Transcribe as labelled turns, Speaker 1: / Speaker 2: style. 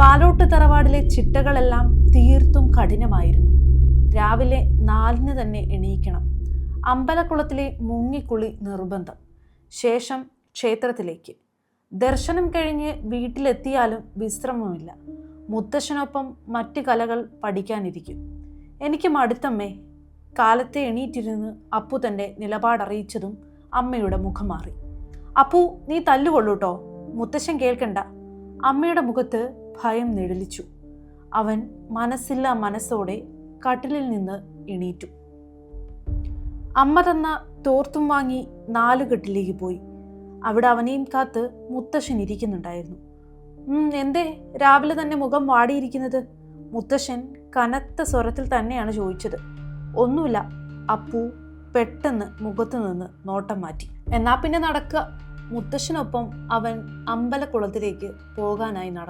Speaker 1: പാലോട്ട് തറവാടിലെ ചിട്ടകളെല്ലാം തീർത്തും കഠിനമായിരുന്നു. രാവിലെ നാലിന് തന്നെ എണീക്കണം. അമ്പലക്കുളത്തിലെ മുങ്ങിക്കുളി നിർബന്ധം. ശേഷം ക്ഷേത്രത്തിലേക്ക്. ദർശനം കഴിഞ്ഞ് വീട്ടിലെത്തിയാലും വിശ്രമമില്ല മുത്തശ്ശനൊപ്പം മറ്റ് കലകൾ പഠിക്കാനിരിക്കും. എനിക്ക് മടുത്തമ്മേ കാലത്തെ എണീറ്റിരുന്ന് അപ്പു തന്റെ നിലപാടറിയിച്ചതും അമ്മയുടെ മുഖം മാറി. അപ്പു നീ തല്ലുകൊള്ളൂട്ടോ? മുത്തശ്ശൻ കേൾക്കണ്ട. അമ്മയുടെ മുഖത്ത് ഭയം നിഴലിച്ചു. അവൻ മനസ്സില്ലാ മനസ്സോടെ കട്ടിലിൽ നിന്ന് എണീറ്റു. അമ്മ തന്ന തോർത്തും വാങ്ങി നാലുകെട്ടിലേക്ക് പോയി. അവിടെ അവനെയും കാത്ത് മുത്തശ്ശൻ ഇരിക്കുന്നുണ്ടായിരുന്നു. എന്തേ? രാവിലെ തന്നെ മുഖം വാടിയിരിക്കുന്നത്? മുത്തശ്ശൻ കനത്ത സ്വരത്തിൽ തന്നെയാണ് ചോദിച്ചത്. ഒന്നുമില്ല അപ്പു പെട്ടെന്ന് മുഖത്തു നിന്ന് നോട്ടം മാറ്റി. എന്നാ പിന്നെ നടക്കുക. മുത്തശ്ശനൊപ്പം അവൻ അമ്പലക്കുളത്തിലേക്ക് പോകാനായി നടന്നു.